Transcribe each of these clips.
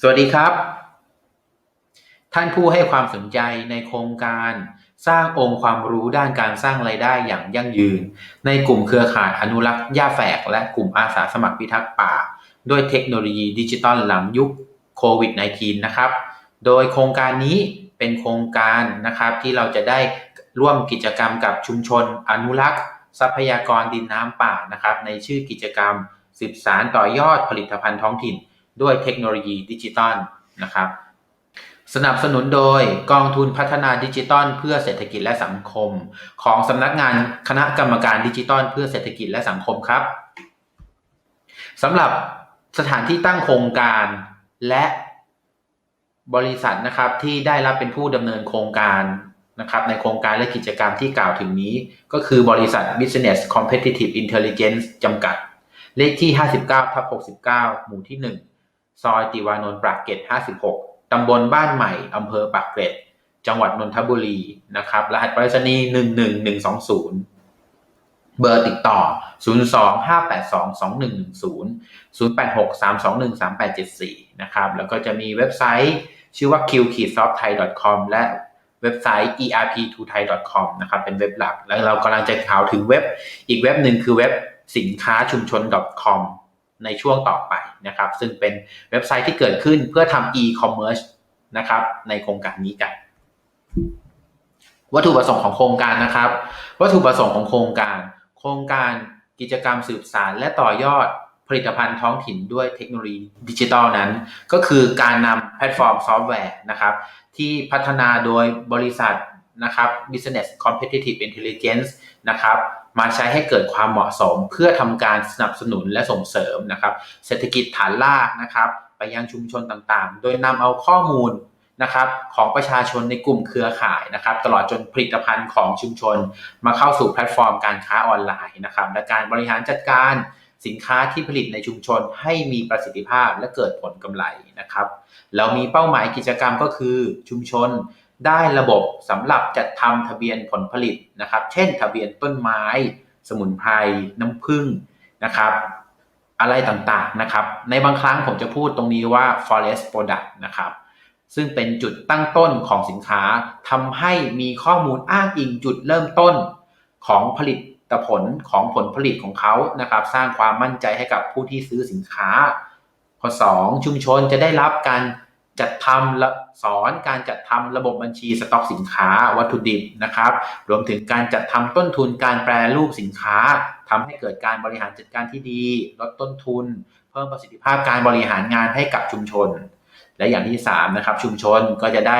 สวัสดีครับ ท่านผู้ให้ความสนใจในโครงการสร้างองค์ความรู้ด้านการสร้างไรายได้อย่างยั่งยืน ในกลุ่มเครือข่ายอนุรักษ์หญ้าแฝก และกลุ่มอาสาสมัครพิทักษ์ป่า ด้วยเทคโนโลยีดิจิตอลหลังยุคโควิด -19 นะครับ โดยโครงการนี้เป็นโครงการนะครับที่เราจะได้ร่วมกิจกรรมกับชุมชนอนุรักษ์ ทรัพยากรดินน้ำป่านะครับในชื่อกิจกรรมสืบสารต่อยอดผลิตภัณฑ์ท้องถิ่น ด้วยเทคโนโลยีดิจิตอลนะครับสนับสนุนโดยกองทุนพัฒนาดิจิตอลเพื่อเศรษฐกิจและสังคม ของสำนักงานคณะกรรมการดิจิตอลเพื่อเศรษฐกิจและสังคมครับสำหรับสถานที่ตั้งโครงการและบริษัทนะครับที่ได้รับเป็นผู้ดำเนินโครงการนะครับในโครงการและกิจกรรมที่กล่าวถึงนี้ ก็คือบริษัท Business Competitive Intelligence จำกัด เลขที่ 59ทับ69 หมู่ที่ 1 ซอยติวานนท์ปรากเกร็ด56 ตำบลบ้านใหม่ อำเภอปากเกร็ด จังหวัดนนทบุรีนะครับ รหัสไปรษณีย์11120 เบอร์ติดต่อ 025822110 0863213874 นะครับ แล้วก็จะมีเว็บไซต์ชื่อว่า q k s o f t t h a i c o m และเว็บไซต์ erp2thai.com นะครับ เป็นเว็บหลัก แล้วเรากำลังจะข่าวถึงเว็บ อีกเว็บหนึ่งคือเว็บสินค้าชุมชน .com ในช่วงต่อไปนะครับ ซึ่งเป็นเว็บไซต์ที่เกิดขึ้นเพื่อทำ e-commerce นะครับ ในโครงการนี้กัน วัตถุประสงค์ของโครงการนะครับ วัตถุประสงค์ของโครงการ โครงการกิจกรรมสืบสารและต่อยอดผลิตภัณฑ์ท้องถิ่นด้วยเทคโนโลยีดิจิทัลนั้น ก็คือการนำแพลตฟอร์มซอฟต์แวร์นะครับ ที่พัฒนาโดยบริษัทนะครับ Business Competitive Intelligence นะครับ มาใช้ให้เกิดความเหมาะสม เพื่อทำการสนับสนุนและส่งเสริมนะครับ เศรษฐกิจฐานรากนะครับไปยังชุมชนต่างๆ โดยนำเอาข้อมูลนะครับของประชาชนในกลุ่มเครือข่ายนะครับ ตลอดจนผลิตภัณฑ์ของชุมชน มาเข้าสู่แพลตฟอร์มการค้าออนไลน์นะครับและการบริหารจัดการสินค้าที่ผลิตในชุมชนให้มีประสิทธิภาพและเกิดผลกำไรนะครับ เรามีเป้าหมายกิจกรรมก็คือชุมชน ได้ระบบสำหรับจัดทำทะเบียนผลผลิตนะครับ เช่น ทะเบียนต้นไม้ สมุนไพรน้ำผึ้งนะครับ อะไรต่างๆนะครับ ในบางครั้งผมจะพูดตรงนี้ว่า forest product นะครับ ซึ่งเป็นจุดตั้งต้นของสินค้าทำให้มีข้อมูลอ้างอิงจุดเริ่มต้นของผลิตตผลของผลผลิตของเขานะครับ สร้างความมั่นใจให้กับผู้ที่ซื้อสินค้า ข้อ 2 ชุมชนจะได้รับการ จัดทำและสอนการจัดทำระบบบัญชีสต็อกสินค้าวัตถุดิบนะครับ รวมถึงการจัดทำต้นทุนการแปรรูปสินค้าทำให้เกิดการบริหารจัดการที่ดี ลดต้นทุน เพิ่มประสิทธิภาพการบริหารงานให้กับชุมชน และอย่างที่3นะครับชุมชนก็จะได้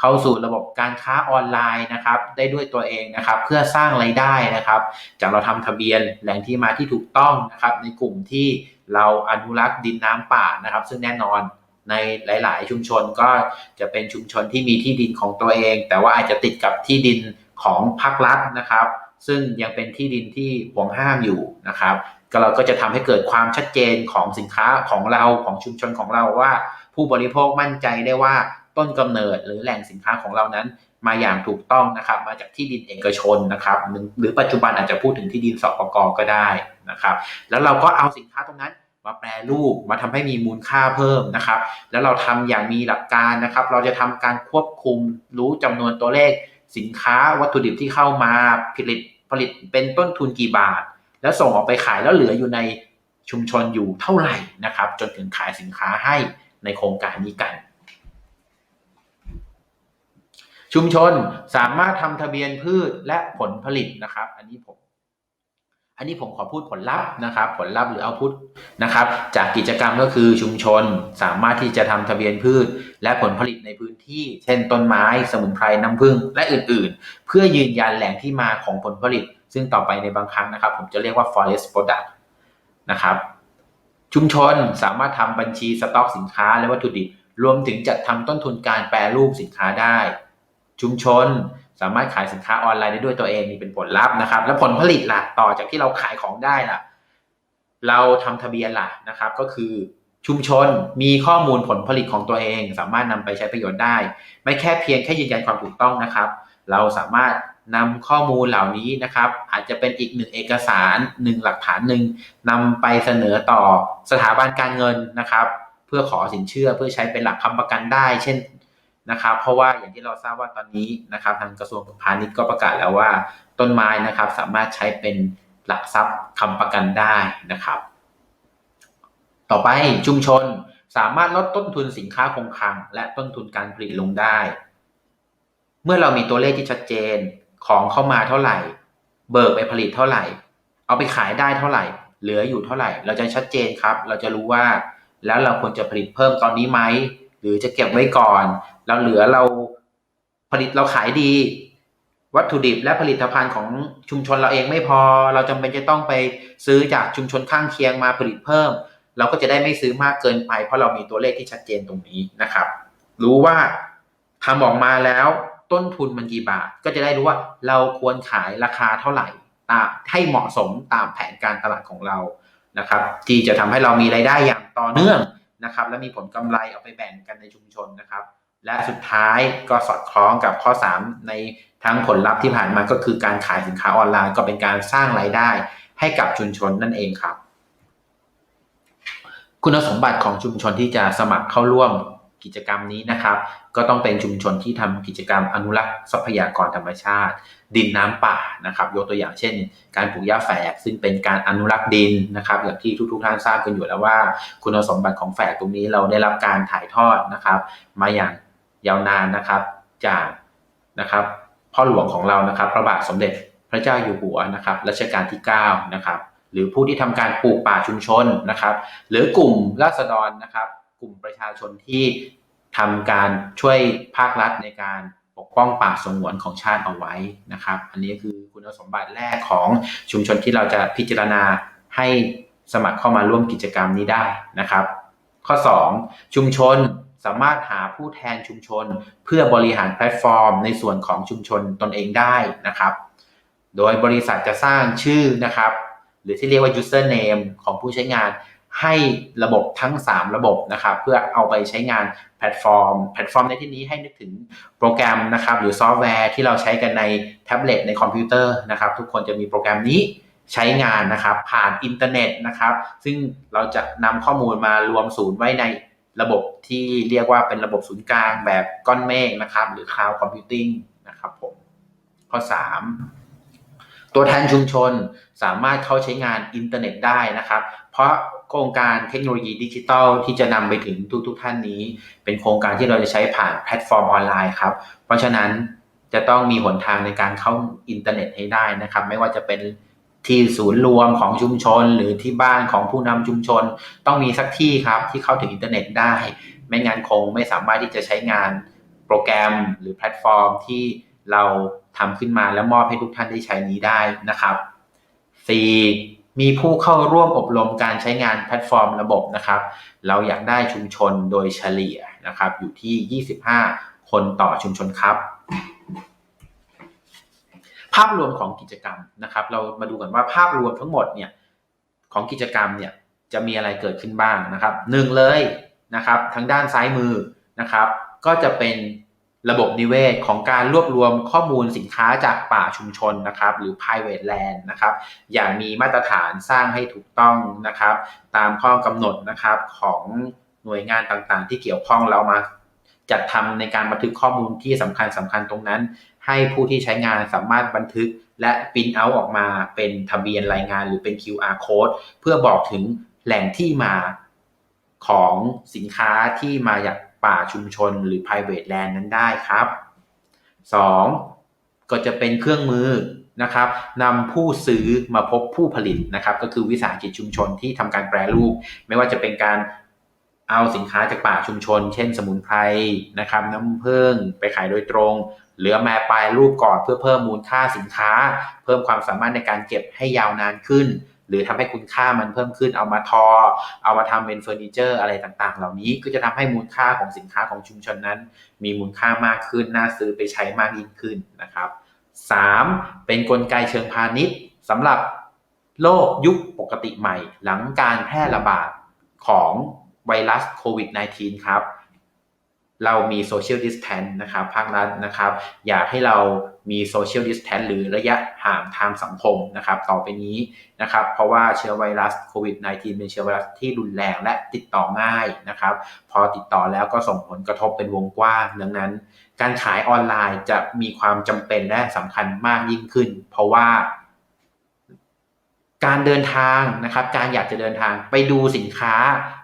เข้าสู่ระบบการค้าออนไลน์นะครับ ได้ด้วยตัวเองนะครับ เพื่อสร้างไรายได้นะครับ จากเราทำทะเบียนแหล่งที่มาที่ถูกต้องนะครับ ในกลุ่มที่เราอนุรักษ์ดินน้ำป่านะครับ ซึ่งแน่นอน ในหลาย ๆ ชุมชนก็จะเป็นชุมชนที่มีที่ดินของตัวเอง แต่ว่าอาจจะติดกับที่ดินของภาครัฐนะครับ ซึ่งยังเป็นที่ดินที่ห่วงห้ามอยู่นะครับ ก็เราก็จะทำให้เกิดความชัดเจนของสินค้าของเราของชุมชนของเราว่า ผู้บริโภคมั่นใจได้ว่าต้นกำเนิดหรือแหล่งสินค้าของเรานั้น มาอย่างถูกต้องนะครับ มาจากที่ดินเอกชนนะครับ หรือปัจจุบันอาจจะพูดถึงที่ดินสปกก็ได้นะครับ แล้วเราก็เอาสินค้าตรงนั้น มาแปรรูปมาทำให้มีมูลค่าเพิ่มนะครับ แล้วเราทำอย่างมีหลักการนะครับ เราจะทำการควบคุมรู้จำนวนตัวเลขสินค้าวัตถุดิบที่เข้ามาผลิตผลิตเป็นต้นทุนกี่บาท แล้วส่งออกไปขายแล้วเหลืออยู่ในชุมชนอยู่เท่าไหร่นะครับ จนถึงขายสินค้าให้ในโครงการนี้กัน ชุมชนสามารถทำทะเบียนพืชและผลผลิตนะครับ อันนี้ผม อันนี้ผมขอพูดผลลัพธ์นะครับ ผลลัพธ์หรือเอาพุทนะครับ จากกิจกรรมก็คือชุมชนสามารถที่จะทำทะเบียนพืช และผลผลิตในพื้นที่ เช่น ต้นไม้ สมุนไพรน้ำผึ้งและอื่นๆ เพื่อยืนยันแหล่งที่มาของผลผลิต ซึ่งต่อไปในบางครั้งนะครับ ผมจะเรียกว่า forest product นะครับ ชุมชนสามารถทำบัญชีสต็อกสินค้าและวัตถุดิบรวมถึงจัดทำต้นทุนการแปรรูปสินค้าได้ ชุมชน สามารถขายสินค้าออนไลน์ได้ด้วยตัวเองนี่เป็นผลลัพธ์นะครับ แล้วผลผลิตล่ะต่อจากที่เราขายของได้ล่ะ เราทำทะเบียนล่ะนะครับ ก็คือชุมชนมีข้อมูลผลผลิตของตัวเอง สามารถนำไปใช้ประโยชน์ได้ ไม่แค่เพียงแค่ยืนยันความถูกต้องนะครับ เราสามารถนำข้อมูลเหล่านี้นะครับ อาจจะเป็นอีกหนึ่งเอกสารหนึ่งหลักฐานหนึ่งนำไปเสนอต่อสถาบันการเงินนะครับ เพื่อขอสินเชื่อเพื่อใช้เป็นหลักค้ำประกันได้ เช่น นะครับ เพราะว่าอย่างที่เราทราบว่าตอนนี้นะครับ ทางกระทรวงพาณิชย์ก็ประกาศแล้วว่า ต้นไม้นะครับ สามารถใช้เป็นหลักทรัพย์ค้ำประกันได้นะครับ ต่อไปชุมชนสามารถลดต้นทุนสินค้าคงคลัง และต้นทุนการผลิตลงได้ เมื่อเรามีตัวเลขที่ชัดเจนของเข้ามาเท่าไหร่ เบิกไปผลิตเท่าไหร่ เอาไปขายได้เท่าไหร่ เหลืออยู่เท่าไหร่ เราจะชัดเจนครับ เราจะรู้ว่า แล้วเราควรจะผลิตเพิ่มตอนนี้ไหม หรือจะเก็บไว้ก่อน เราเหลือเราผลิตเราขายดี วัตถุดิบและผลิตภัณฑ์ของชุมชนเราเองไม่พอ เราจำเป็นจะต้องไปซื้อจากชุมชนข้างเคียงมาผลิตเพิ่ม เราก็จะได้ไม่ซื้อมากเกินไป เพราะเรามีตัวเลขที่ชัดเจนตรงนี้นะครับ รู้ว่าทำออกมาแล้วต้นทุนมันกี่บาท ก็จะได้รู้ว่าเราควรขายราคาเท่าไหร่ตามให้เหมาะสมตามแผนการตลาดของเรานะครับ ที่จะทำให้เรามีรายได้อย่างต่อเนื่อง นะครับ และมีผลกำไรเอาไปแบ่งกันในชุมชนนะครับ และสุดท้ายก็สอดคล้องกับข้อ 3 ในทั้งผลลัพธ์ที่ผ่านมาก็คือการขายสินค้าออนไลน์ก็เป็นการสร้างรายได้ให้กับชุมชนนั่นเองครับ คุณสมบัติของชุมชนที่จะสมัครเข้าร่วม กิจกรรมนี้นะครับ ก็ต้องเป็นชุมชนที่ทำกิจกรรมอนุรักษ์ทรัพยากรธรรมชาติ ดินน้ำป่านะครับ ยกตัวอย่างเช่น การปลูกหญ้าแฝกซึ่งเป็นการอนุรักษ์ดินนะครับ อย่างที่ทุกๆท่านทราบกันอยู่แล้วว่า คุณสมบัติของแฝกตรงนี้เราได้รับการถ่ายทอดนะครับ มาอย่างยาวนานนะครับจากนะครับพ่อหลวงของเรานะครับ พระบาทสมเด็จพระเจ้าอยู่หัวนะครับรัชกาลที่9นะครับหรือผู้ที่ทำการปลูกป่าชุมชนนะครับ หรือกลุ่มราษฎรนะครับ กลุ่มประชาชนที่ทำการช่วยภาครัฐในการปกป้องป่าสงวนของชาติเอาไว้นะครับ อันนี้คือคุณสมบัติแรกของชุมชนที่เราจะพิจารณาให้สมัครเข้ามาร่วมกิจกรรมนี้ได้นะครับ ข้อ 2 ชุมชนสามารถหาผู้แทนชุมชน เพื่อบริหารแพลตฟอร์ม ในส่วนของชุมชนตนเองได้นะครับ โดยบริษัทจะสร้างชื่อนะครับ หรือที่เรียกว่า username ของผู้ใช้งาน ให้ระบบทั้ง 3 ระบบนะครับ เพื่อเอาไปใช้งานแพลตฟอร์ม แพลตฟอร์มในที่นี้ให้นึกถึงโปรแกรมนะครับ หรือซอฟต์แวร์ที่เราใช้กันในแท็บเล็ตในคอมพิวเตอร์นะครับ ทุกคนจะมีโปรแกรมนี้ใช้งานนะครับ ผ่านอินเทอร์เน็ตนะครับ ซึ่งเราจะนำข้อมูลมารวมศูนย์ไว้ในระบบที่เรียกว่าเป็นระบบศูนย์กลางแบบก้อนเมฆนะครับ หรือ Cloud Computing นะครับผมข้อ 3ตัวแทนชุมชนสามารถเข้าใช้งานอินเทอร์เน็ตได้นะครับ เพราะ โครงการเทคโนโลยีดิจิทัลที่จะนำไปถึงทุกๆทท่านนี้ เป็นโครงการที่เราจะใช้ผ่านแพลตฟอร์มออนไลน์ครับ เพราะฉะนั้นจะต้องมีหนทางในการเข้าอินเทอร์เน็ตให้ได้นะครับ ไม่ว่าจะเป็นที่ศูนย์รวมของชุมชน หรือที่บ้านของผู้นำชุมชน ต้องมีสักที่ครับที่เข้าถึงอินเทอร์เน็ตได้ ไม่งั้นคงไม่สามารถที่จะใช้งานโปรแกรมหรือแพลตฟอร์มที่เราทำขึ้นมาแล้วมอบให้ทุกท่านได้ใช้นี้ได้นะครับ 4. มีผู้เข้าร่วมอบรมการใช้งานแพลตฟอร์มระบบนะครับ เราอยากได้ชุมชนโดยเฉลี่ยนะครับอยู่ที่ 25 คนต่อชุมชนครับ ภาพรวมของกิจกรรมนะครับ เรามาดูกันว่าภาพรวมทั้งหมดเนี่ยของกิจกรรมเนี่ยจะมีอะไรเกิดขึ้นบ้างนะครับหนึ่งเลยนะครับทางด้านซ้ายมือนะครับ ก็จะเป็น ระบบนิเวศของการรวบรวมข้อมูลสินค้าจากป่าชุมชนนะครับหรือ private land นะครับอย่างมีมาตรฐานสร้างให้ถูกต้องนะครับ ตามข้อกำหนดนะครับของหน่วยงานต่างๆ ที่เกี่ยวข้องเรามาจัดทำในการบันทึกข้อมูลที่สำคัญสำคัญตรงนั้น ให้ผู้ที่ใช้งานสามารถบันทึกและปริ้นเอาออกมาเป็นทะเบียนรายงานหรือเป็น QR code เพื่อบอกถึงแหล่งที่มาของสินค้าที่มาจาก ป่าชุมชนหรือ private land นั้นได้ครับ 2. ก็จะเป็นเครื่องมือนะครับนำผู้ซื้อมาพบผู้ผลิตนะครับ ก็คือวิสาหกิจชุมชนที่ทำการแปรรูป ไม่ว่าจะเป็นการเอาสินค้าจากป่าชุมชน เช่นสมุนไพรนะครับน้ำผึ้งไปขายโดยตรง หรือแม่ปลายรูปก่อนเพื่อเพิ่มมูลค่าสินค้า เพิ่มความสามารถในการเก็บให้ยาวนานขึ้น หรือทำให้คุณค่ามันเพิ่มขึ้นเอามาทอ เอามาทำเป็นเฟอร์นิเจอร์อะไรต่างๆ เหล่านี้ก็จะทำให้มูลค่าของสินค้าของชุมชนนั้น มีมูลค่ามากขึ้นน่าซื้อไปใช้มากยิ่งขึ้นนะครับ 3. เป็นนกลไกเชิงพาณิชย์สำหรับโลกยุคปกติใหม่ หลังการแพร่ระบาดของไวรัสโควิด -19 ครับ เรามีโซเชียลดิสแทนนะครับภาครัฐนะครับ อยากให้เรามีโซเชียลดิสแทนหรือระยะห่างทางสังคมนะครับ ต่อไปนี้นะครับ เพราะว่าเชื้อไวรัสโควิด -19 เป็นเชื้อไวรัสที่รุนแรงและติดต่อง่ายนะครับ พอติดต่อแล้วก็ส่งผลกระทบเป็นวงกว้างดังนั้น การขายออนไลน์จะมีความจำเป็นและสำคัญมากยิ่งขึ้น เพราะว่าการเดินทางนะครับ การอยากจะเดินทางไปดูสินค้า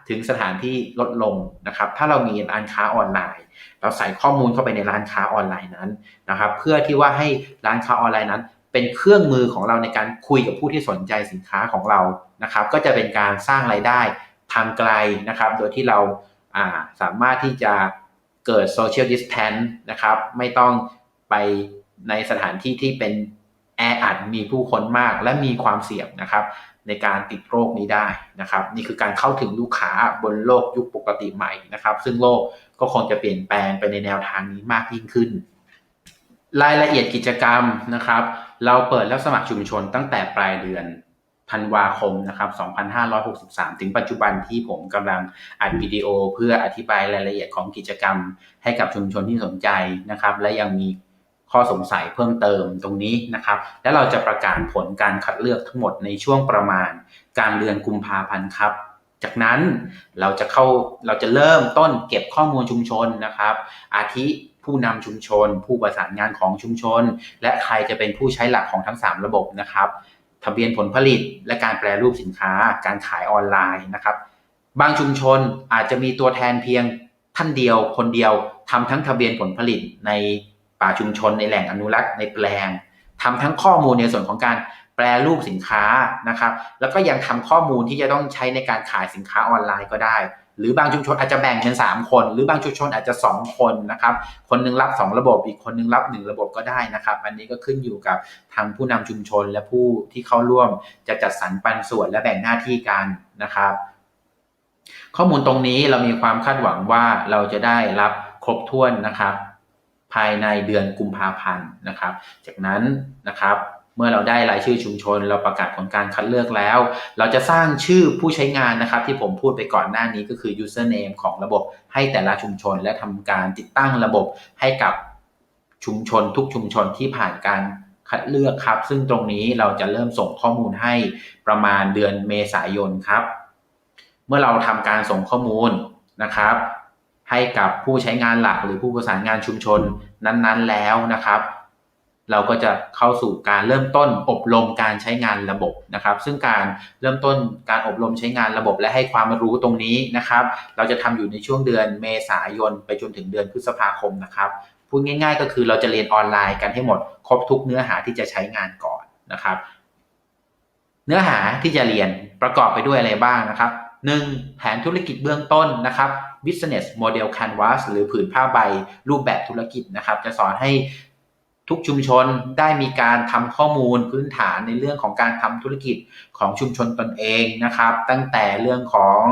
ถึงสถานที่ลดลงนะครับ ถ้าเรามีร้านค้าออนไลน์ เราใส่ข้อมูลเข้าไปในร้านค้าออนไลน์นั้นนะครับ เพื่อที่ว่าให้ร้านค้าออนไลน์นั้น เป็นเครื่องมือของเราในการคุยกับผู้ที่สนใจสินค้าของเรานะครับ ก็จะเป็นการสร้างไรายได้ทางไกลนะครับ โดยที่เราสามารถที่จะเกิดโซเชียลดิสแทนนะครับ ไม่ต้องไปในสถานที่ที่เป็น แออัดมีผู้คนมาก และมีความเสี่ยงนะครับ ในการติดโรคนี้ได้นะครับ นี่คือการเข้าถึงลูกค้าบนโลกยุคปกติใหม่นะครับ ซึ่งโลกก็คงจะเปลี่ยนแปลงไปในแนวทางนี้มากยิ่งขึ้น รายละเอียดกิจกรรมนะครับ เราเปิดรับสมัครชุมชนตั้งแต่ปลายเดือนธันวาคมนะครับ 2563 ถึงปัจจุบันที่ผมกำลังอัดวิดีโอเพื่ออธิบายรายละเอียดของกิจกรรมให้กับชุมชนที่สนใจนะครับ และยังมี ข้อสงสัยเพิ่มเติมตรงนี้นะครับ และเราจะประกาศผลการคัดเลือกทั้งหมดในช่วงประมาณกลางเดือนกุมภาพันธ์ครับ จากนั้นเราจะเข้าเราจะเริ่มต้นเก็บข้อมูลชุมชนนะครับ อาทิผู้นำชุมชน ผู้ประสานงานของชุมชน และใครจะเป็นผู้ใช้หลักของทั้ง 3 ระบบนะครับทะเบียนผลผลิตและการแปรรูปสินค้า การขายออนไลน์นะครับ บางชุมชนอาจจะมีตัวแทนเพียงท่านเดียวคนเดียวทำทั้งทะเบียนผลผลิตใน ป่าชุมชนในแหล่งอนุรักษ์ในแปลงทำทั้งข้อมูลในส่วนของการแปลรูปสินค้านะครับ แล้วก็ยังทำข้อมูลที่จะต้องใช้ในการขายสินค้าออนไลน์ก็ได้ หรือบางชุมชนอาจจะแบ่งเป็น3คน หรือบางชุมชนอาจจะ 2 คนนะครับ คนนึงรับ 2 ระบบ อีกคนนึงรับ 1 ระบบก็ได้นะครับ อันนี้ก็ขึ้นอยู่กับทางผู้นำชุมชนและผู้ที่เข้าร่วม จะจัดสรรปันส่วนและแบ่งหน้าที่กันนะครับ ข้อมูลตรงนี้เรามีความคาดหวังว่าเราจะได้รับครบถ้วนนะครับ ภายในเดือนกุมภาพันธ์นะครับ จากนั้นนะครับเมื่อเราได้รายชื่อชุมชน เราประกาศผลการคัดเลือกแล้ว เราจะสร้างชื่อผู้ใช้งานนะครับ ที่ผมพูดไปก่อนหน้านี้ก็คือ username ของระบบให้แต่ละชุมชน และทำการติดตั้งระบบให้กับชุมชนทุกชุมชนที่ผ่านการคัดเลือกครับ ซึ่งตรงนี้เราจะเริ่มส่งข้อมูลให้ประมาณเดือนเมษายนครับ เมื่อเราทำการส่งข้อมูลนะครับ ให้กับผู้ใช้งานหลักหรือผู้ประสานงานชุมชนนั้นๆแล้วนะครับ เราก็จะเข้าสู่การเริ่มต้นอบรมการใช้งานระบบนะครับ ซึ่งการเริ่มต้นการอบรมใช้งานระบบและให้ความรู้ตรงนี้นะครับ เราจะทำอยู่ในช่วงเดือนเมษายนไปจนถึงเดือนพฤษภาคมนะครับพูดง่าย ๆ ก็คือเราจะเรียนออนไลน์กันให้หมด ครบทุกเนื้อหาที่จะใช้งานก่อนนะครับ เนื้อหาที่จะเรียนประกอบไปด้วยอะไรบ้างนะครับ 1. แผนธุรกิจเบื้องต้นนะครับ Business Model Canvas หรือผืนผ้าใบรูปแบบธุรกิจนะครับ จะสอนให้ทุกชุมชนได้มีการทำข้อมูลพื้นฐานในเรื่องของการทำธุรกิจของชุมชนตนเองนะครับ ตั้งแต่เรื่องของ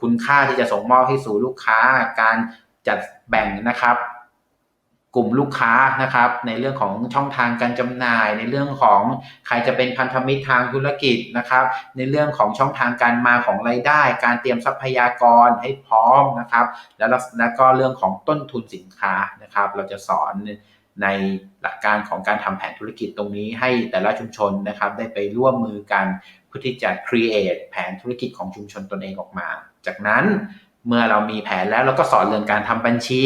คุณค่าที่จะส่งมอบให้สู่ลูกค้าการจัดแบ่งนะครับ กลุ่มลูกค้านะครับ ในเรื่องของช่องทางการจำหน่าย ในเรื่องของใครจะเป็นพันธมิตรทางธุรกิจนะครับ ในเรื่องของช่องทางการมาของรายได้ การเตรียมทรัพยากรให้พร้อมนะครับ แล้วแล้วก็เรื่องของต้นทุนสินค้านะครับ เราจะสอนในหลักการของการทำแผนธุรกิจตรงนี้ให้แต่ละชุมชนนะครับ ได้ไปร่วมมือกันเพื่อที่จะ create แผนธุรกิจของชุมชนตนเองออกมา จากนั้นเมื่อเรามีแผนแล้วเราก็สอนเรื่องการทำบัญชี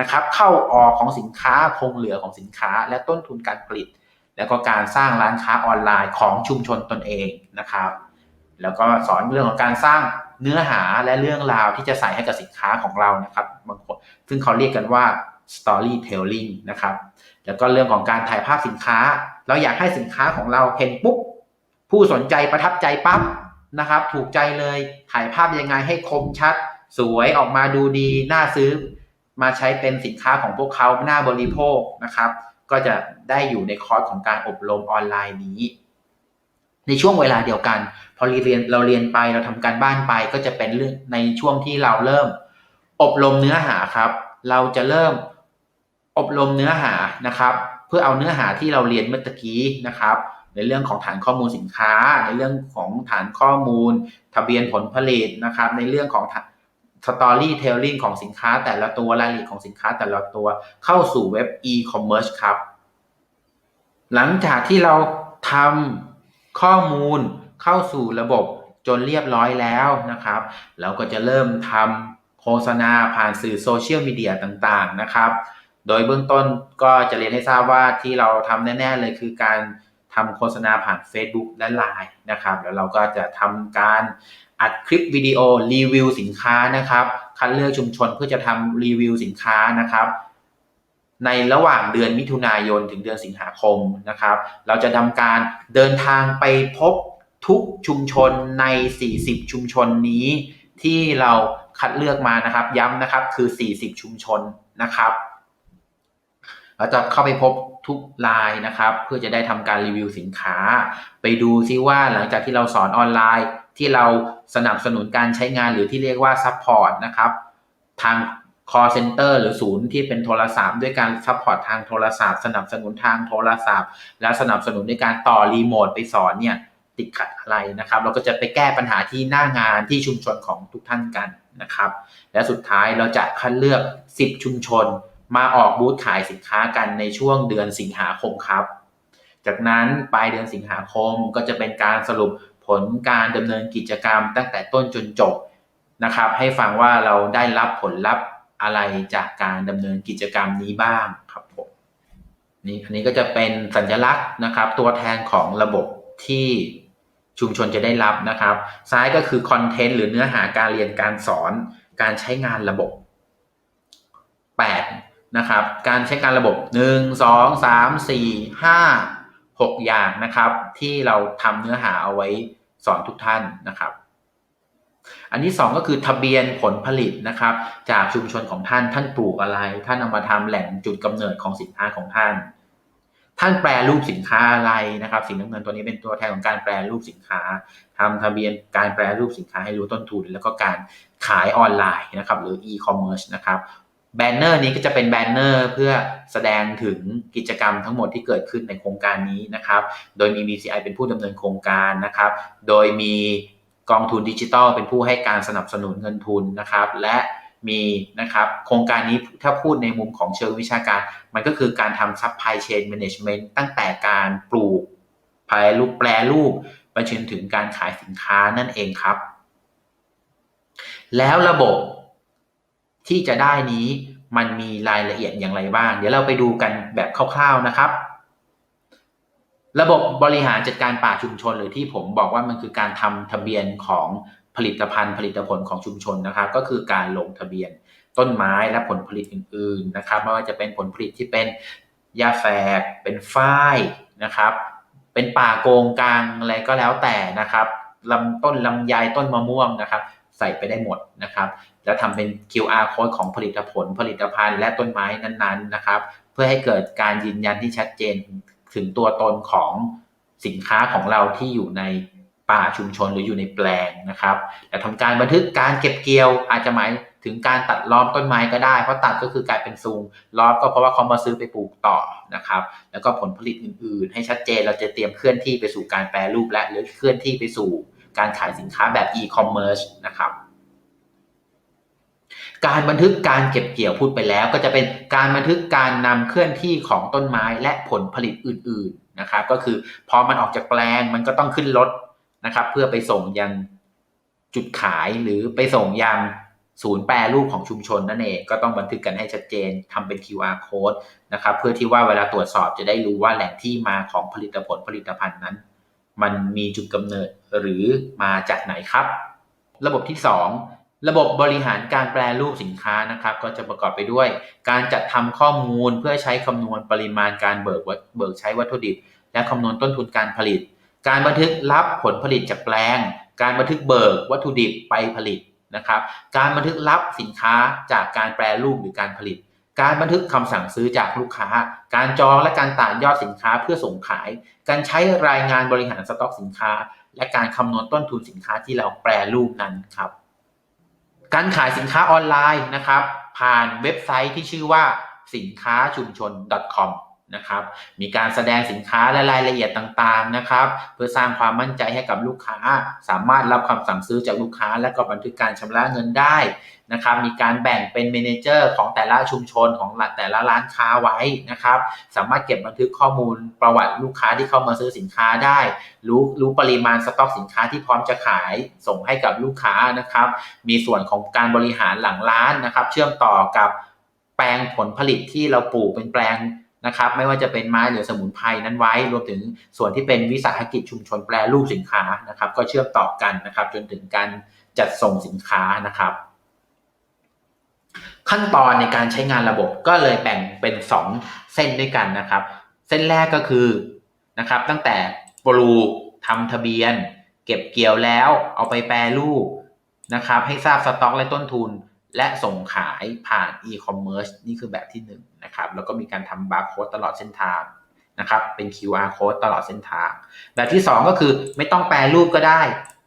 นะครับเข้าออกของสินค้าคงเหลือของสินค้า และต้นทุนการผลิต แล้วก็การสร้างร้านค้าออนไลน์ของชุมชนตนเองนะครับ แล้วก็สอนเรื่องของการสร้างเนื้อหาและเรื่องราวที่จะใส่ให้กับสินค้าของเรานะครับบางคนซึ่งเขาเรียกกันว่า storytelling นะครับ แล้วก็เรื่องของการถ่ายภาพสินค้า เราอยากให้สินค้าของเราเห็นปุ๊บผู้สนใจประทับใจปั๊บนะครับ ถูกใจเลยถ่ายภาพยังไงให้คมชัด สวยออกมาดูดีน่าซื้อ มาใช้เป็นสินค้าของพวกเขาหน้าบริโภคนะครับ ก็จะได้อยู่ในคอร์สของการอบรมออนไลน์นี้ ในช่วงเวลาเดียวกัน พอเรียนเราเรียนไปเราทำการบ้านไปก็จะเป็นเรื่องในช่วงที่เราเริ่ม อบรมเนื้อหาครับ เราจะเริ่มอบรมเนื้อหานะครับ เพื่อเอาเนื้อหาที่เราเรียนเมื่อกี้นะครับในเรื่องของฐานข้อมูลสินค้า ในเรื่องของฐานข้อมูล ทะเบียนผลผลิตนะครับ ในเรื่องของ สตอรี่เทลลิ่งของสินค้าแต่ละตัวรายละเอียดของสินค้าแต่ละตัวเข้าสู่เว็บ e-commerce ครับ หลังจากที่เราทำข้อมูลเข้าสู่ระบบจนเรียบร้อยแล้วนะครับ เราก็จะเริ่มทำโฆษณาผ่านสื่อโซเชียลมีเดียต่างๆนะครับ โดยเบื้องต้นก็จะเรียนให้ทราบว่าที่เราทำแน่ ๆ เลยคือการทำโฆษณาผ่าน Facebook และ Line นะครับ แล้วเราก็จะทำการ อัดคลิปวิดีโอรีวิวสินค้านะครับ คัดเลือกชุมชนเพื่อจะทำรีวิวสินค้านะครับ ในระหว่างเดือนมิถุนายนถึงเดือนสิงหาคมนะครับ เราจะทำการเดินทางไปพบทุกชุมชนใน 40 ชุมชนนี้ ที่เราคัดเลือกมานะครับ ย้ำนะครับคือ 40 ชุมชนนะครับ เราจะเข้าไปพบทุกไลน์นะครับ เพื่อจะได้ทำการรีวิวสินค้า ไปดูซิว่าหลังจากที่เราสอนออนไลน์ ที่เราสนับสนุนการใช้งานหรือที่เรียกว่าซัพพอร์ตนะครับทาง call center หรือศูนย์ที่เป็นโทรศัพท์ด้วยการซัพพอร์ตทางโทรศัพท์สนับสนุนทางโทรศัพท์ และสนับสนุนในการต่อรีโมทไปสอนเนี่ยติดขัดอะไรนะครับ เราก็จะไปแก้ปัญหาที่หน้างานที่ชุมชนของทุกท่านกันนะครับ และสุดท้ายเราจะคัดเลือก 10 ชุมชน มาออกบูธขายสินค้ากันในช่วงเดือนสิงหาคมครับ จากนั้นปลายเดือนสิงหาคมก็จะเป็นการสรุป ผลการดำเนินกิจกรรมตั้งแต่ต้นจนจบนะครับ ให้ฟังว่าเราได้รับผลลัพธ์อะไรจากการดำเนินกิจกรรมนี้บ้างครับผมนี่อันนี้ก็จะเป็นสัญลักษณ์นะครับ ตัวแทนของระบบที่ชุมชนจะได้รับนะครับ ซ้ายก็คือคอนเทนต์หรือเนื้อหาการเรียนการสอน การใช้งานระบบ 8 นะครับ การใช้การระบบ 1 2 3 4 5 6 อย่างนะครับ ที่เราทำเนื้อหาเอาไว้ สอนทุกท่านนะครับ อันที่2ก็คือทะเบียนผลผลิตนะครับ จากชุมชนของท่านท่านปลูกอะไร ท่านเอามาทำแหล่งจุดกำเนิดของสินค้าของท่าน ท่านแปรรูปสินค้าอะไรนะครับสีน้ำเงินตัวนี้เป็นตัวแทนของการแปรรูปสินค้าทำทะเบียนการแปรรูปสินค้าให้รู้ต้นทุน แล้วก็การขายออนไลน์นะครับ หรือ e-commerce นะครับ แบนเนอร์นี้ก็จะเป็นแบนเนอร์เพื่อแสดงถึงกิจกรรมทั้งหมดที่เกิดขึ้นในโครงการนี้นะครับ โดยมี BCI เป็นผู้ดำเนินโครงการนะครับ โดยมีกองทุนดิจิทัลเป็นผู้ให้การสนับสนุนเงินทุนนะครับ และมีนะครับโครงการนี้ถ้าพูดในมุมของเชิงวิชาการ มันก็คือการทำ supply chain management ตั้งแต่การปลูกแปรรูปแปรรูปไปจนถึงการขายสินค้านั่นเองครับ แล้วระบบ ที่จะได้นี้มันมีรายละเอียดอย่างไรบ้าง เดี๋ยวเราไปดูกันแบบคร่าวๆนะครับ ระบบบริหารจัดการป่าชุมชนหรือที่ผมบอกว่ามันคือการทำทะเบียนของผลิตภัณฑ์ผลิตผลของชุมชนนะครับ ก็คือการลงทะเบียนต้นไม้และผลผลิตอื่น ๆนะครับไม่ว่าจะเป็นผลผลิตที่เป็นหญ้าแฝก เป็นฝ้ายนะครับ เป็นป่าโกงกลางอะไรก็แล้วแต่นะครับลำต้นลำไยต้นมะม่วงนะครับ ใส่ไปได้หมดนะครับแล้วทำเป็น QR code ของผลิตผลผลิตภัณฑ์และต้นไม้นั้นๆนะครับ เพื่อให้เกิดการยืนยันที่ชัดเจนถึงตัวตนของสินค้าของเราที่อยู่ในป่าชุมชนหรืออยู่ในแปลงนะครับและทำการบันทึกการเก็บเกี่ยวอาจจะหมายถึงการตัดล้อมต้นไม้ก็ได้ เพราะตัดก็คือกลายเป็นซูงล้อมก็เพราะว่าเขามาซื้อไปปลูกต่อนะครับ แล้วก็ผลผลิตอื่น ๆ ให้ชัดเจนเราจะเตรียมเคลื่อนที่ไปสู่การแปรรูปและหรือเคลื่อนที่ไปสู่ การขายสินค้าแบบ e-commerce นะครับ การบันทึกการเก็บเกี่ยวพูดไปแล้ว ก็จะเป็นการบันทึกการนำเคลื่อนที่ของต้นไม้และผลผลิตอื่น ๆนะครับ ก็คือพอมันออกจากแปลงมันก็ต้องขึ้นรถนะครับ เพื่อไปส่งยังจุดขายหรือไปส่งยังศูนย์แปรรูปของชุมชนนั่นเองก็ต้องบันทึกกันให้ชัดเจนทำเป็น QR code นะครับ เพื่อที่ว่าเวลาตรวจสอบจะได้รู้ว่าแหล่งที่มาของผลิตผลผลิตภัณฑ์นั้น มันมีจุดกำเนิด หรือมาจากไหนครับ ระบบที่ 2 ระบบบริหารการแปรรูปสินค้านะครับ ก็จะประกอบไปด้วย การจัดทำข้อมูลเพื่อใช้คำนวณปริมาณการเบิกเบิกใช้วัตถุดิบ และคำนวณต้นทุนการผลิต การบันทึกรับผลผลิตจากแปลง การบันทึกเบิกวัตถุดิบไปผลิตนะครับการบันทึกรับสินค้าจากการแปรรูปหรือการผลิต การบันทึกคำสั่งซื้อจากลูกค้า การจองและการต่ายอดสินค้าเพื่อส่งขาย การใช้รายงานบริหารสต็อกสินค้า และการคำนวณต้นทุนสินค้าที่เราแปรรูปนั้นครับ การขายสินค้าออนไลน์นะครับ ผ่านเว็บไซต์ที่ชื่อว่าสินค้าชุมชน .com นะครับ มีการแสดงสินค้าและรายละเอียดต่างๆนะครับ เพื่อสร้างความมั่นใจให้กับลูกค้า สามารถรับคำสั่งซื้อจากลูกค้า และก็บันทึกการชำระเงินได้นะครับ มีการแบ่งเป็นเมนเจอร์ของแต่ละชุมชนของแต่ละร้านค้าไว้นะครับ สามารถเก็บบันทึกข้อมูลประวัติลูกค้าที่เข้ามาซื้อสินค้าได้ รู้รู้ปริมาณสต็อกสินค้าที่พร้อมจะขายส่งให้กับลูกค้านะครับ มีส่วนของการบริหารหลังร้านนะครับ เชื่อมต่อกับแปลงผลผลิตที่เราปลูกเป็นแปลง นะครับไม่ว่าจะเป็นไม้หรือสมุนไพรนั้นไว้ รวมถึงส่วนที่เป็นวิสาหกิจชุมชนแปรรูปสินค้านะครับ ก็เชื่อมต่อกันนะครับ จนถึงการจัดส่งสินค้านะครับ ขั้นตอนในการใช้งานระบบก็เลยแบ่งเป็น 2 เส้นด้วยกันนะครับ เส้นแรกก็คือนะครับตั้งแต่ปลูกทำทะเบียน เก็บเกี่ยวแล้วเอาไปแปรรูปนะครับ ให้ทราบสต็อกและต้นทุน และส่งขายผ่านอีคอมเมิร์ซนี่คือแบบที่1นนะครับแล้วก็มีการทำบาร์โค้ดตลอดเส้นทางนะครับเป็น QR code ตลอดเส้นทาง แบบที่ 2 ก็คือไม่ต้องแปรรูปก็ได้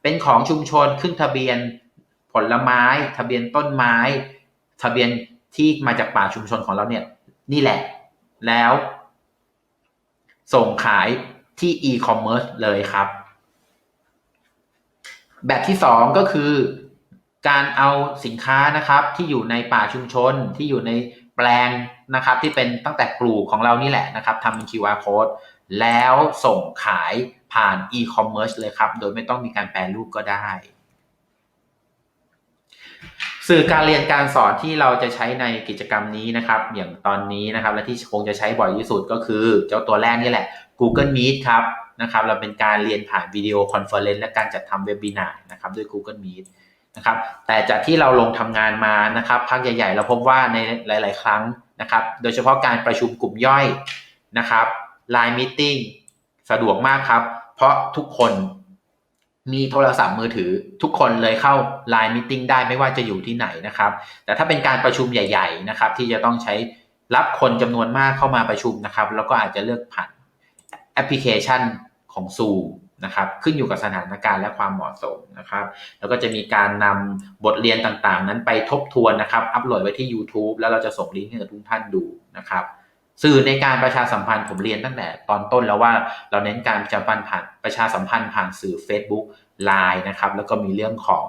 เป็นของชุมชนขึ้นทะเบียนผลไม้ ทะเบียนต้นไม้ ทะเบียนที่มาจากป่าชุมชนของเราเนี่ยนี่แหละ แล้ว ส่งขายที่ e-commerce เลยครับ แบบที่ 2 ก็คือ การเอาสินค้านะครับที่อยู่ในป่าชุมชนที่อยู่ในแปลงนะครับ ที่เป็นตั้งแต่ปลูกของเรานี่แหละนะครับทำเป็น QR code แล้วส่งขายผ่าน e-commerce เลยครับ โดยไม่ต้องมีการแปลรูปก็ได้ สื่อการเรียนการสอนที่เราจะใช้ในกิจกรรมนี้นะครับ อย่างตอนนี้นะครับ และที่คงจะใช้บ่อยที่สุดก็คือ เจ้าตัวแรกนี่แหละ Google Meet ครับนะครับ เราเป็นการเรียนผ่านวิดีโอคอนเฟอเรนซ์และการจัดทำเว็บบินาร์นะครับด้วย Google Meet นะครับแต่จากที่เราลงทำงานมานะครับพักใหญ่ ๆ เราพบว่าในหลาย ๆ ครั้งนะครับ โดยเฉพาะการประชุมกลุ่มย่อยนะครับ Line Meeting สะดวกมากครับ เพราะทุกคนมีโทรศัพท์มือถือทุกคนเลยเข้า Line Meeting ได้ไม่ว่าจะอยู่ที่ไหนนะครับ แต่ถ้าเป็นการประชุมใหญ่ ๆ นะครับ ที่จะต้องใช้รับคนจำนวนมากเข้ามาประชุมนะครับ แล้วก็อาจจะเลือกผ่านแอปพลิเคชันของ Zoom นะครับขึ้นอยู่กับสถานการณ์และความเหมาะสมนะครับ แล้วก็จะมีการนำบทเรียนต่างๆ นั้นไปทบทวนนะครับอัปโหลดไว้ที่ YouTube แล้วเราจะส่งลิงก์ให้กับทุกท่านดูนะครับสื่อในการประชาสัมพันธ์ผมเรียนตั้งแต่ตอนต้นแล้วว่าเราเน้นการประชาสัมพันธ์ผ่านประชาสัมพันธ์ผ่านสื่อ Facebook Line นะครับแล้วก็มีเรื่องของ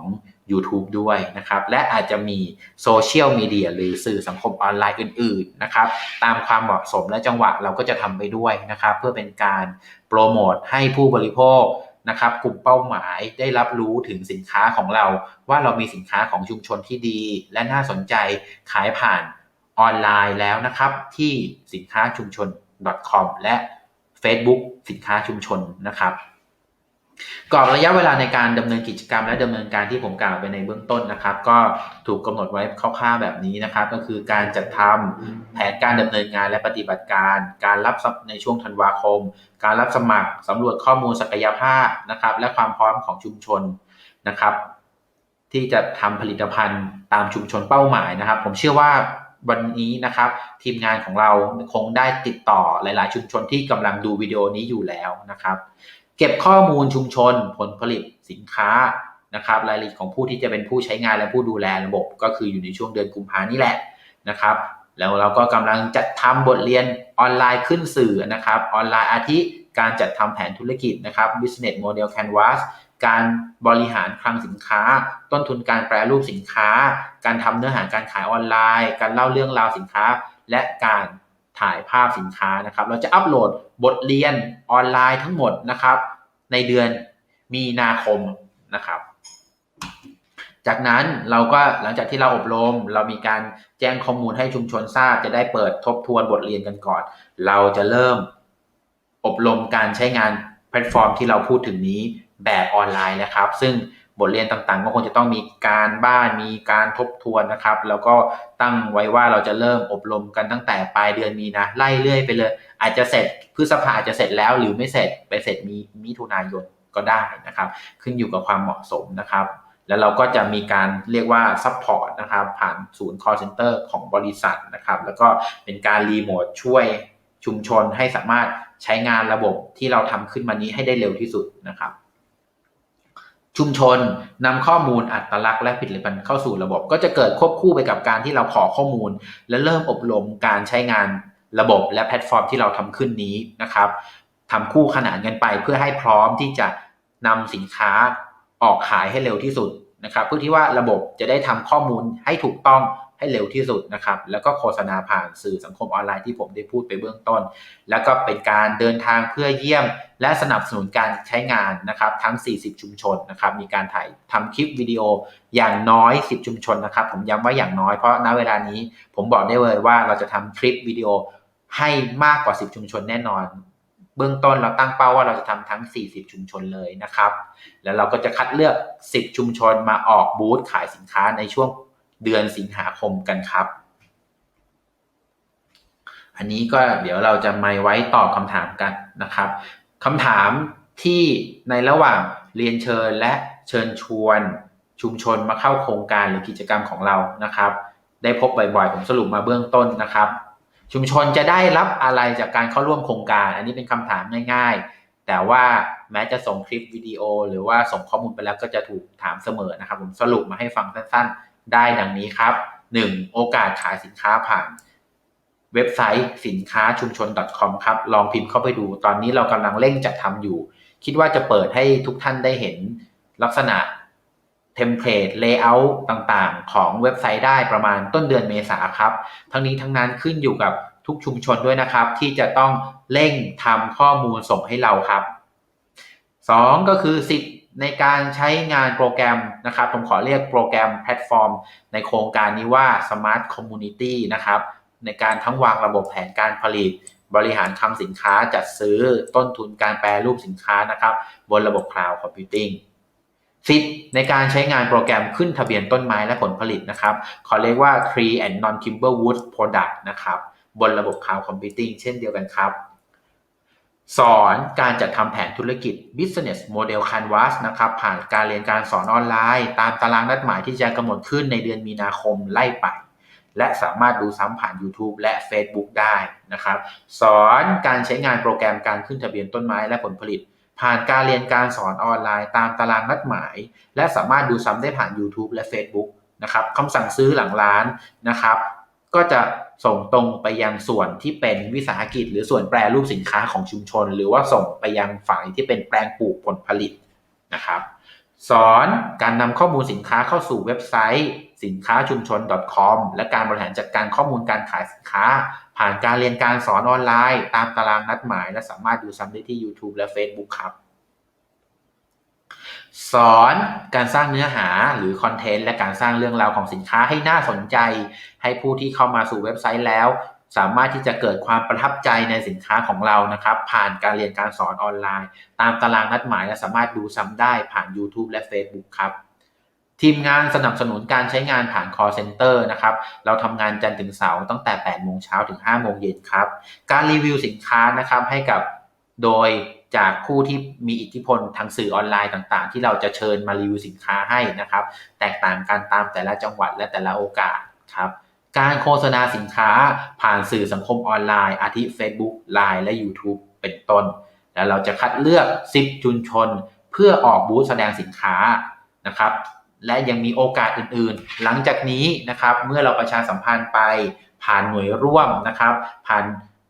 YouTube ด้วยนะครับ และอาจจะมีโซเชียลมีเดียหรือสื่อสังคมออนไลน์อื่นๆนะครับ ตามความเหมาะสมและจังหวะเราก็จะทำไปด้วยนะครับ เพื่อเป็นการโปรโมทให้ผู้บริโภคนะครับกลุ่มเป้าหมายได้รับรู้ถึงสินค้าของเรา ว่าเรามีสินค้าของชุมชนที่ดี และน่าสนใจขายผ่านออนไลน์แล้วนะครับ ที่สินค้าชุมชน .com และ Facebook สินค้าชุมชนนะครับ กรอบระยะเวลาในการดำเนินกิจกรรมและดำเนินการที่ผมกล่าวไปในเบื้องต้นนะครับ ก็ถูกกำหนดไว้คร่าวๆแบบนี้นะครับ ก็คือการจัดทำแผนการดำเนินงานและปฏิบัติการ การรับในช่วงธันวาคม การรับสมัครสำรวจข้อมูลศักยภาพนะครับ และความพร้อมของชุมชนนะครับ ที่จะทำผลิตภัณฑ์ตามชุมชนเป้าหมายนะครับ ผมเชื่อว่าวันนี้นะครับ ทีมงานของเราคงได้ติดต่อหลาย ๆ ชุมชนที่กำลังดูวิดีโอนี้อยู่แล้วนะครับ ก็บข้อมูลชุมชน ผลผลิตสินค้านะครับ รายละเอียดของผู้ที่จะเป็นผู้ใช้งานและผู้ดูแลระบบ ก็คืออยู่ในช่วงเดือนกุมภานี่แหละนะครับ แล้วเราก็กำลังจัดทำบทเรียนออนไลน์ขึ้นสื่อนะครับ ออนไลน์อาทิการจัดทำแผนธุรกิจนะครับ business model canvas การบริหารคลังสินค้า ต้นทุนการแปรรูปสินค้า การทำเนื้อหาการขายออนไลน์ การเล่าเรื่องราวสินค้า และการถ่ายภาพสินค้านะครับ เราจะอัปโหลดบทเรียนออนไลน์ทั้งหมดนะครับ ในเดือนมีนาคมนะครับ จากนั้นเราก็หลังจากที่เราอบรม เรามีการแจ้งข้อมูลให้ชุมชนทราบ จะได้เปิดทบทวนบทเรียนกันก่อน เราจะเริ่มอบรมการใช้งานแพลตฟอร์มที่เราพูดถึงนี้แบบออนไลน์นะครับ ซึ่ง บทเรียนต่างๆ ก็คงจะต้องมีการบ้านมีการทบทวนนะครับ แล้วก็ตั้งไว้ว่าเราจะเริ่มอบรมกันตั้งแต่ปลายเดือนมีนะไล่เรื่อยไปเลย อาจจะเสร็จพฤษภาอาจจะเสร็จแล้วหรือไม่เสร็จไปเสร็จมีมิถุนายนก็ได้นะครับ ขึ้นอยู่กับความเหมาะสมนะครับ แล้วเราก็จะมีการเรียกว่าซัพพอร์ตนะครับผ่านศูนย์ call center ของบริษัทนะครับ แล้วก็เป็นการรีโมทช่วยชุมชนให้สามารถใช้งานระบบที่เราทำขึ้นมานี้ให้ได้เร็วที่สุดนะครับ ชุมชนนำข้อมูลอัตลักษณ์และผลิตภัณฑ์เข้าสู่ระบบ ก็จะเกิดควบคู่ไปกับการที่เราขอข้อมูล และเริ่มอบรมการใช้งานระบบและแพลตฟอร์มที่เราทำขึ้นนี้นะครับทำคู่ขนานกันไปเพื่อให้พร้อมที่จะนำสินค้าออกขายให้เร็วที่สุดนะครับ เพื่อที่ว่าระบบจะได้ทำข้อมูลให้ถูกต้อง ให้เร็วที่สุดนะครับ แล้วก็โฆษณาผ่านสื่อสังคมออนไลน์ที่ผมได้พูดไปเบื้องต้น แล้วก็เป็นการเดินทางเพื่อเยี่ยม และสนับสนุนการใช้งานนะครับทั้ง 40 ชุมชนนะครับ มีการถ่ายทำคลิปวิดีโออย่างน้อย 10 ชุมชนนะครับ ผมย้ำว่าอย่างน้อยเพราะณเวลานี้ ผมบอกได้เลยว่าเราจะทำคลิปวิดีโอให้มากกว่า 10 ชุมชนแน่นอนเบื้องต้นเราตั้งเป้าว่าเราจะทำทั้ง 40 ชุมชนเลยนะครับ แล้วเราก็จะคัดเลือก 10 ชุมชนมาออกบูธขายสินค้าในช่วง เดือนสิงหาคมกันครับ อันนี้ก็เดี๋ยวเราจะไม่ไว้ตอบคำถามกันนะครับคำถามที่ในระหว่างเรียนเชิญและเชิญชวนชุมชนมาเข้าโครงการหรือกิจกรรมของเรานะครับ ได้พบบ่อยๆ ผมสรุปมาเบื้องต้นนะครับ ชุมชนจะได้รับอะไรจากการเข้าร่วมโครงการ อันนี้เป็นคำถามง่ายๆ แต่ว่าแม้จะส่งคลิปวิดีโอ หรือว่าส่งข้อมูลไปแล้วก็จะถูกถามเสมอนะครับ ผมสรุปมาให้ฟังสั้นๆ ได้ดังนี้ครับ 1. โอกาสขายสินค้าผ่านเว็บไซต์สินค้าชุมชน .com ครับ ลองพิมพ์เข้าไปดู ตอนนี้เรากำลังเร่งจัดทำอยู่ คิดว่าจะเปิดให้ทุกท่านได้เห็นลักษณะเทมเพลตเลเยอร์ต่างๆ ของเว็บไซต์ได้ประมาณต้นเดือนเมษาครับ ทั้งนี้ทั้งนั้นขึ้นอยู่กับทุกชุมชนด้วยนะครับ ที่จะต้องเร่งทำข้อมูลส่งให้เราครับ 2 ก็คือสิทธ ในการใช้งานโปรแกรมนะครับ ผมขอเรียกโปรแกรมแพลตฟอร์ม ในโครงการนี้ว่า Smart Community นะครับ ในการทั้งวางระบบแผนการผลิต บริหารคำสินค้าจัดซื้อต้นทุนการแปรรูปสินค้านะครับ บนระบบ Cloud Computing สิทธิ์ในการใช้งานโปรแกรมขึ้นทะเบียนต้นไม้และผลผลิตนะครับขอเรียกว่า Tree and Non Timber Wood Product นะครับ บนระบบ Cloud Computing เช่นเดียวกันครับ สอนการจัดทำแผนธุรกิจ Business Model Canvas นะครับ ผ่านการเรียนการสอนออนไลน์ ตามตารางนัดหมายที่จะกำหนดขึ้นในเดือนมีนาคมไล่ไป และสามารถดูซ้ำผ่าน YouTube และ Facebook ได้นะครับ สอนการใช้งานโปรแกรมการขึ้นทะเบียนต้นไม้และผลผลิต ผ่านการเรียนการสอนออนไลน์ ตามตารางนัดหมาย และสามารถดูซ้ำได้ผ่าน YouTube และ Facebook นะครับคำสั่งซื้อหลังร้านนะครับ ก็จะ ส่งตรงไปยังส่วนที่เป็นวิสาหกิจ หรือส่วนแปรรูปสินค้าของชุมชน หรือว่าส่งไปยังฝ่ายที่เป็นแปลงปลูกผลผลิตนะครับสอนการนำข้อมูลสินค้าเข้าสู่เว็บไซต์ สินค้าชุมชน .com และการบริหารจัดการข้อมูลการขายสินค้า ผ่านการเรียนการสอนออนไลน์ ตามตารางนัดหมาย และสามารถดูซ้ำได้ที่ YouTube และ Facebook ครับ สอนการสร้างเนื้อหาหรือคอนเทนต์และการสร้างเรื่องราวของสินค้าให้น่าสนใจ ให้ผู้ที่เข้ามาสู่เว็บไซต์แล้ว สามารถที่จะเกิดความประทับใจในสินค้าของเรานะครับ ผ่านการเรียนการสอนออนไลน์ ตามตารางนัดหมายและสามารถดูซ้ำได้ผ่าน YouTube และ Facebook ครับทีมงานสนับสนุนการใช้งานผ่าน call center นะครับ เราทำงานจันทร์ถึงเสาร์ตั้งแต่ 8 โมงเช้าถึง 5 โมงเย็นครับ การรีวิวสินค้านะครับให้กับโดย จากผู้ที่มีอิทธิพลทางสื่อออนไลน์ต่างๆ ที่เราจะเชิญมารีวิวสินค้าให้นะครับ แตกต่างกันตามแต่ละจังหวัดและแต่ละโอกาสครับการโฆษณาสินค้าผ่านสื่อสังคมออนไลน์ อาทิ Facebook Line และ YouTube เป็นต้น แล้วเราจะคัดเลือก 10 ชุมชน เพื่อออกบูธแสดงสินค้านะครับและยังมีโอกาสอื่นๆ หลังจากนี้นะครับเมื่อเราประชาสัมพันธ์ไปผ่านหน่วยร่วมนะครับ ผ่าน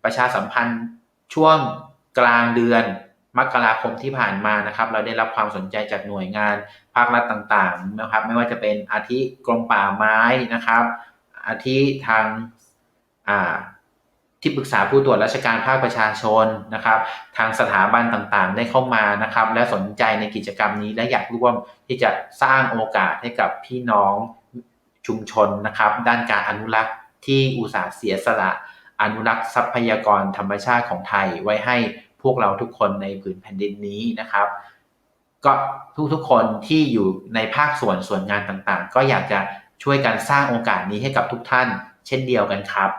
ประชาสัมพันธ์ช่วงกลางเดือน มกราคมที่ผ่านมานะครับ เราได้รับความสนใจจากหน่วยงานภาครัฐต่างๆนะครับ ไม่ว่าจะเป็นอาทิกรมป่าไม้นะครับ อาทิทางอ่าที่ปรึกษาผู้ตรวจราชการภาคประชาชนนะครับ ทางสถาบันต่างๆ ได้เข้ามานะครับ และสนใจในกิจกรรมนี้และอยากร่วมที่จะสร้างโอกาสให้กับพี่น้องชุมชนนะครับ ด้านการอนุรักษ์ที่อุตสาห์เสียสละอนุรักษ์ทรัพยากรธรรมชาติของไทยไว้ให้ พวกเราทุกคนในผืนแผ่นดินนี้นะครับ ก็ทุกๆคนที่อยู่ในภาคส่วนส่วนงานต่างๆ ก็อยากจะช่วยกันสร้างโอกาสนี้ให้กับทุกท่าน เช่นเดียวกันครับ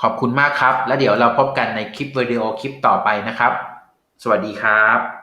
ขอบคุณมากครับ แล้วเดี๋ยวเราพบกันในคลิปวิดีโอคลิปต่อไปนะครับ สวัสดีครับ